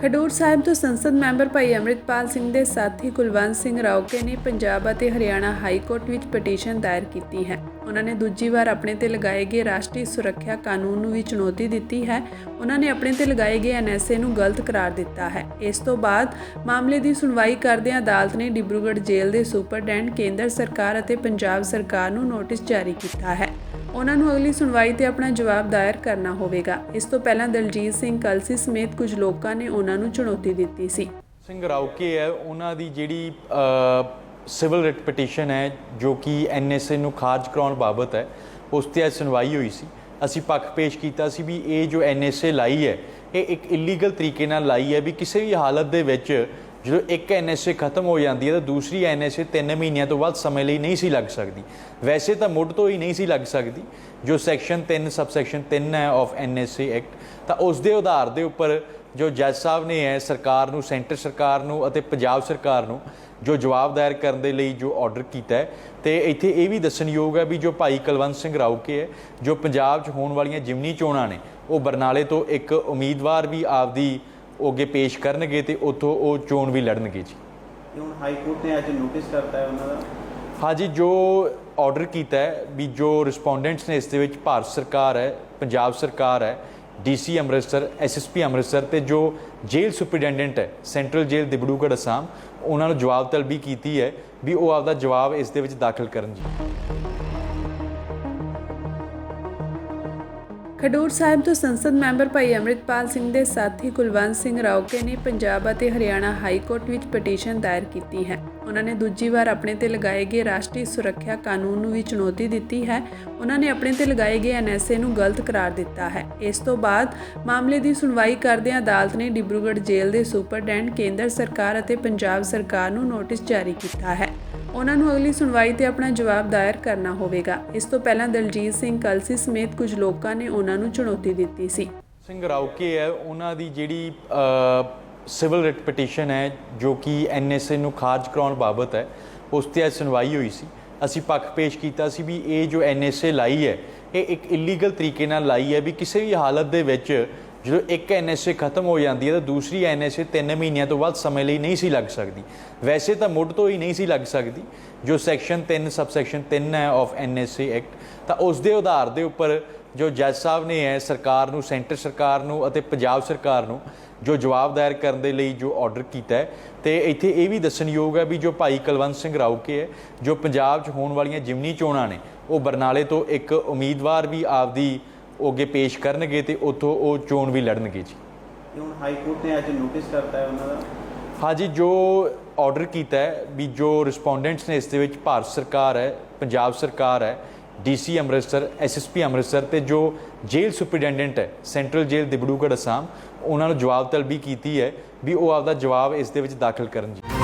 ਖਡੂਰ ਸਾਹਿਬ ਤੋਂ ਸੰਸਦ ਮੈਂਬਰ ਭਾਈ ਅੰਮ੍ਰਿਤਪਾਲ ਸਿੰਘ ਦੇ ਸਾਥੀ ਕੁਲਵੰਤ ਸਿੰਘ ਰਾਉਕੇ ਨੇ ਪੰਜਾਬ ਅਤੇ ਹਰਿਆਣਾ ਹਾਈ ਕੋਰਟ ਵਿੱਚ ਪਟੀਸ਼ਨ ਦਾਇਰ ਕੀਤੀ ਹੈ। ਉਹਨਾਂ ਨੇ ਦੂਜੀ ਵਾਰ ਆਪਣੇ ਤੇ ਲਗਾਏ ਗਏ ਰਾਸ਼ਟਰੀ ਸੁਰੱਖਿਆ ਕਾਨੂੰਨ ਨੂੰ ਵੀ ਚੁਣੌਤੀ ਦਿੱਤੀ ਹੈ। ਉਹਨਾਂ ਨੇ ਆਪਣੇ ਤੇ ਲਗਾਏ ਗਏ ਐਨਐਸਏ ਨੂੰ ਗਲਤ ਕਰਾਰ ਦਿੱਤਾ ਹੈ। ਇਸ ਤੋਂ ਬਾਅਦ ਮਾਮਲੇ ਦੀ ਸੁਣਵਾਈ ਕਰਦਿਆਂ ਅਦਾਲਤ ਨੇ ਡਿਬਰੂਗੜ੍ਹ ਜੇਲ੍ਹ ਦੇ ਸੁਪਰਡੈਂਟ ਕੇਂਦਰ ਸਰਕਾਰ ਅਤੇ ਪੰਜਾਬ ਸਰਕਾਰ ਨੂੰ ਨੋਟਿਸ ਜਾਰੀ ਕੀਤਾ ਹੈ। ਉਹਨਾਂ ਨੂੰ ਅਗਲੀ ਸੁਣਵਾਈ ਤੇ ਆਪਣਾ ਜਵਾਬ ਦਾਇਰ ਕਰਨਾ ਹੋਵੇਗਾ। ਇਸ ਤੋਂ ਪਹਿਲਾਂ ਦਲਜੀਤ ਸਿੰਘ ਕਲਸੀ ਸਮੇਤ ਕੁਝ ਲੋਕਾਂ ਨੇ ਉਹਨਾਂ ਨੂੰ ਚੁਣੌਤੀ ਦਿੱਤੀ ਸੀ। ਸਿੰਘ ਰਾਉਕੇ ਹੈ, ਉਹਨਾਂ ਦੀ ਜਿਹੜੀ ਸਿਵਲ ਰਿਟ ਪਟੀਸ਼ਨ ਹੈ, ਜੋ ਕਿ ਐਨਐਸਏ ਨੂੰ ਖਾਰਜ ਕਰਾਉਣ ਬਾਬਤ ਹੈ, ਉਸ ਤੇ ਅੱਜ ਸੁਣਵਾਈ ਹੋਈ ਸੀ। ਅਸੀਂ ਪੱਖ ਪੇਸ਼ ਕੀਤਾ ਸੀ ਵੀ ਇਹ ਜੋ ਐਨਐਸਏ ਲਾਈ ਹੈ, ਇਹ ਇੱਕ ਇਲੀਗਲ ਤਰੀਕੇ ਨਾਲ ਲਾਈ ਹੈ ਵੀ ਕਿਸੇ ਵੀ ਹਾਲਤ ਦੇ ਵਿੱਚ ਜਦੋਂ ਇੱਕ ਐਨਐਸਏ ਖਤਮ ਹੋ ਜਾਂਦੀ ਹੈ ਤਾਂ ਦੂਸਰੀ ਐਨਐਸਏ 3 ਮਹੀਨਿਆਂ ਤੋਂ ਵੱਧ ਸਮੇਂ ਲਈ ਨਹੀਂ ਸੀ ਲੱਗ ਸਕਦੀ। ਵੈਸੇ ਤਾਂ ਮੁੱਢ ਤੋਂ ਹੀ ਨਹੀਂ ਸੀ ਲੱਗ ਸਕਦੀ। ਜੋ ਸੈਕਸ਼ਨ 3 ਸਬਸੈਕਸ਼ਨ 3 ਹੈ ਆਫ ਐਨਐਸਏ ਐਕਟ ਤਾਂ ਉਸ ਦੇ ਆਧਾਰ ਦੇ ਉੱਪਰ ਜੋ ਜੱਜ ਸਾਹਿਬ ਨੇ ਹੈ ਸਰਕਾਰ ਨੂੰ, ਸੈਂਟਰ ਸਰਕਾਰ ਨੂੰ ਅਤੇ ਪੰਜਾਬ ਸਰਕਾਰ ਨੂੰ ਜੋ ਜਵਾਬ ਦਾਇਰ ਕਰਨ ਦੇ ਲਈ ਜੋ ਆਰਡਰ ਕੀਤਾ ਹੈ, ਤੇ ਇੱਥੇ ਇਹ ਵੀ ਦੱਸਣਯੋਗ ਹੈ ਵੀ ਜੋ ਭਾਈ ਕੁਲਵੰਤ ਸਿੰਘ ਰਾਉਕੇ ਹੈ, ਜੋ ਪੰਜਾਬ 'ਚ ਹੋਣ ਵਾਲੀਆਂ ਜਿਮਨੀ ਚੋਣਾਂ ਨੇ, ਉਹ ਬਰਨਾਲੇ ਤੋਂ ਇੱਕ ਉਮੀਦਵਾਰ ਵੀ ਆਪਦੀ ਉਹ ਅੱਗੇ ਪੇਸ਼ ਕਰਨਗੇ ਤੇ ਉੱਥੋਂ ਉਹ ਚੋਣ ਵੀ ਲੜਨਗੇ ਜੀ। ਹੁਣ ਹਾਈ ਕੋਰਟ ਨੇ ਅੱਜ ਨੋਟਿਸ ਕਰਤਾ ਹੈ ਉਹਨਾਂ ਦਾ। ਹਾਂਜੀ ਜੋ ਆਰਡਰ ਕੀਤਾ ਹੈ ਵੀ ਜੋ ਰਿਸਪੋਂਡੈਂਟਸ ਨੇ ਇਸ ਦੇ ਵਿੱਚ ਭਾਰਤ ਸਰਕਾਰ ਹੈ ਪੰਜਾਬ ਸਰਕਾਰ ਹੈ ਡੀਸੀ ਅੰਮ੍ਰਿਤਸਰ ਐਸਐਸਪੀ ਅੰਮ੍ਰਿਤਸਰ ਤੇ ਜੋ ਜੇਲ੍ਹ ਸੁਪਰਡੈਂਡੈਂਟ ਹੈ ਸੈਂਟਰਲ ਜੇਲ੍ਹ ਦਿਬੜੂਗੜ੍ਹ ਅਸਾਮ ਉਹਨਾਂ ਨੂੰ ਜਵਾਬ ਤਲਬੀ ਕੀਤੀ ਹੈ ਵੀ ਉਹ ਆਪਦਾ ਜਵਾਬ ਇਸ ਦੇ ਵਿੱਚ ਦਾਖਲ ਕਰਨ ਜੀ। ਖਡੂਰ ਸਾਹਿਬ ਤੋਂ ਸੰਸਦ ਮੈਂਬਰ ਭਾਈ ਅੰਮ੍ਰਿਤਪਾਲ ਸਿੰਘ ਦੇ ਸਾਥੀ ਕੁਲਵੰਤ ਸਿੰਘ ਰਾਉਕੇ ਨੇ ਪੰਜਾਬ ਅਤੇ ਹਰਿਆਣਾ ਹਾਈ ਕੋਰਟ ਵਿੱਚ ਪਟੀਸ਼ਨ ਦਾਇਰ ਕੀਤੀ ਹੈ। ਉਹਨਾਂ ਨੇ ਦੂਜੀ ਵਾਰ ਆਪਣੇ ਤੇ ਲਗਾਏ ਗਏ ਰਾਸ਼ਟਰੀ ਸੁਰੱਖਿਆ ਕਾਨੂੰਨ ਨੂੰ ਵੀ ਚੁਣੌਤੀ ਦਿੱਤੀ ਹੈ। ਉਹਨਾਂ ਨੇ ਆਪਣੇ ਤੇ ਲਗਾਏ ਗਏ ਐਨਐਸਏ ਨੂੰ ਗਲਤ ਕਰਾਰ ਦਿੱਤਾ ਹੈ। ਇਸ ਤੋਂ ਬਾਅਦ ਮਾਮਲੇ ਦੀ ਸੁਣਵਾਈ ਕਰਦਿਆਂ ਅਦਾਲਤ ਨੇ ਡਿਬਰੂਗੜ੍ਹ ਜੇਲ੍ਹ ਦੇ ਸੁਪਰਡੈਂਟ ਕੇਂਦਰ ਸਰਕਾਰ ਅਤੇ ਪੰਜਾਬ ਸਰਕਾਰ ਨੂੰ ਨੋਟਿਸ ਜਾਰੀ ਕੀਤਾ ਹੈ। ਉਹਨਾਂ ਨੂੰ ਅਗਲੀ ਸੁਣਵਾਈ ਤੇ ਆਪਣਾ ਜਵਾਬ ਦਾਇਰ ਕਰਨਾ ਹੋਵੇਗਾ। ਇਸ ਤੋਂ ਪਹਿਲਾਂ ਦਲਜੀਤ ਸਿੰਘ ਕਲਸੀ ਸਮੇਤ ਕੁਝ ਲੋਕਾਂ ਨੇ ਉਹਨਾਂ ਨੂੰ ਚੁਣੌਤੀ ਦਿੱਤੀ ਸੀ। ਸਿੰਘ ਰਾਉਕੇ ਹੈ, ਉਹਨਾਂ ਦੀ ਜਿਹੜੀ ਸਿਵਲ ਰਿਟ ਪਟੀਸ਼ਨ ਹੈ, ਜੋ ਕਿ ਐਨਐਸਏ ਨੂੰ ਖਾਰਜ ਕਰਾਉਣ ਬਾਬਤ ਹੈ, ਉਸ ਤੇ ਅੱਜ ਸੁਣਵਾਈ ਹੋਈ ਸੀ। ਅਸੀਂ ਪੱਖ ਪੇਸ਼ ਕੀਤਾ ਸੀ ਵੀ ਇਹ ਜੋ ਐਨਐਸਏ ਲਾਈ ਹੈ, ਇਹ ਇੱਕ ਇਲੀਗਲ ਤਰੀਕੇ ਨਾਲ ਲਾਈ ਹੈ ਵੀ ਕਿਸੇ ਵੀ ਹਾਲਤ ਦੇ ਵਿੱਚ ਜਦੋਂ ਇੱਕ ਐਨਐਸਏ ਖਤਮ ਹੋ ਜਾਂਦੀ ਹੈ ਤਾਂ ਦੂਸਰੀ ਐਨਐਸਏ 3 ਮਹੀਨਿਆਂ ਤੋਂ ਵੱਧ ਸਮੇਂ ਲਈ ਨਹੀਂ ਸੀ ਲੱਗ ਸਕਦੀ। ਵੈਸੇ ਤਾਂ ਮੁੱਢ ਤੋਂ ਹੀ ਨਹੀਂ ਸੀ ਲੱਗ ਸਕਦੀ। ਜੋ ਸੈਕਸ਼ਨ 3 ਸਬਸੈਕਸ਼ਨ 3 ਹੈ ਆਫ ਐਨਐਸਏ ਐਕਟ ਤਾਂ ਉਸ ਦੇ ਆਧਾਰ ਦੇ ਉੱਪਰ ਜੋ ਜੱਜ ਸਾਹਿਬ ਨੇ ਹੈ ਸਰਕਾਰ ਨੂੰ, ਸੈਂਟਰ ਸਰਕਾਰ ਨੂੰ ਅਤੇ ਪੰਜਾਬ ਸਰਕਾਰ ਨੂੰ ਜੋ ਜਵਾਬ ਦਾਇਰ ਕਰਨ ਦੇ ਲਈ ਜੋ ਆਰਡਰ ਕੀਤਾ ਹੈ, ਤੇ ਇੱਥੇ ਇਹ ਵੀ ਦੱਸਣਯੋਗ ਹੈ ਵੀ ਜੋ ਭਾਈ ਕੁਲਵੰਤ ਸਿੰਘ ਰਾਉਕੇ ਹੈ, ਜੋ ਪੰਜਾਬ 'ਚ ਹੋਣ ਵਾਲੀਆਂ ਜਿਮਨੀ ਚੋਣਾਂ ਨੇ, ਉਹ ਬਰਨਾਲੇ ਤੋਂ ਇੱਕ ਉਮੀਦਵਾਰ ਵੀ ਆਪਦੀ ਉਹ ਅੱਗੇ ਪੇਸ਼ ਕਰਨਗੇ ਤੇ ਉੱਥੋਂ ਉਹ ਚੋਣ ਵੀ ਲੜਨਗੇ ਜੀ। ਹੁਣ ਹਾਈ ਕੋਰਟ ਨੇ ਅੱਜ ਨੋਟਿਸ ਕਰਤਾ ਹੈ ਉਹਨਾਂ ਦਾ। ਹਾਂਜੀ ਜੋ ਆਰਡਰ ਕੀਤਾ ਹੈ ਵੀ ਜੋ ਰਿਸਪੋਂਡੈਂਟਸ ਨੇ ਇਸ ਦੇ ਵਿੱਚ ਭਾਰਤ ਸਰਕਾਰ ਹੈ ਪੰਜਾਬ ਸਰਕਾਰ ਹੈ ਡੀਸੀ ਅੰਮ੍ਰਿਤਸਰ ਐਸਐਸਪੀ ਅੰਮ੍ਰਿਤਸਰ ਤੇ ਜੋ ਜੇਲ੍ਹ ਸੁਪਰਡੈਂਡੈਂਟ ਹੈ ਸੈਂਟਰਲ ਜੇਲ੍ਹ ਦਿਬੜੂਗੜ੍ਹ ਅਸਾਮ ਉਹਨਾਂ ਨੂੰ ਜਵਾਬ ਤਲਬੀ ਕੀਤੀ ਹੈ ਵੀ ਉਹ ਆਪਦਾ ਜਵਾਬ ਇਸ ਦੇ ਵਿੱਚ ਦਾਖਲ ਕਰਨ ਜੀ।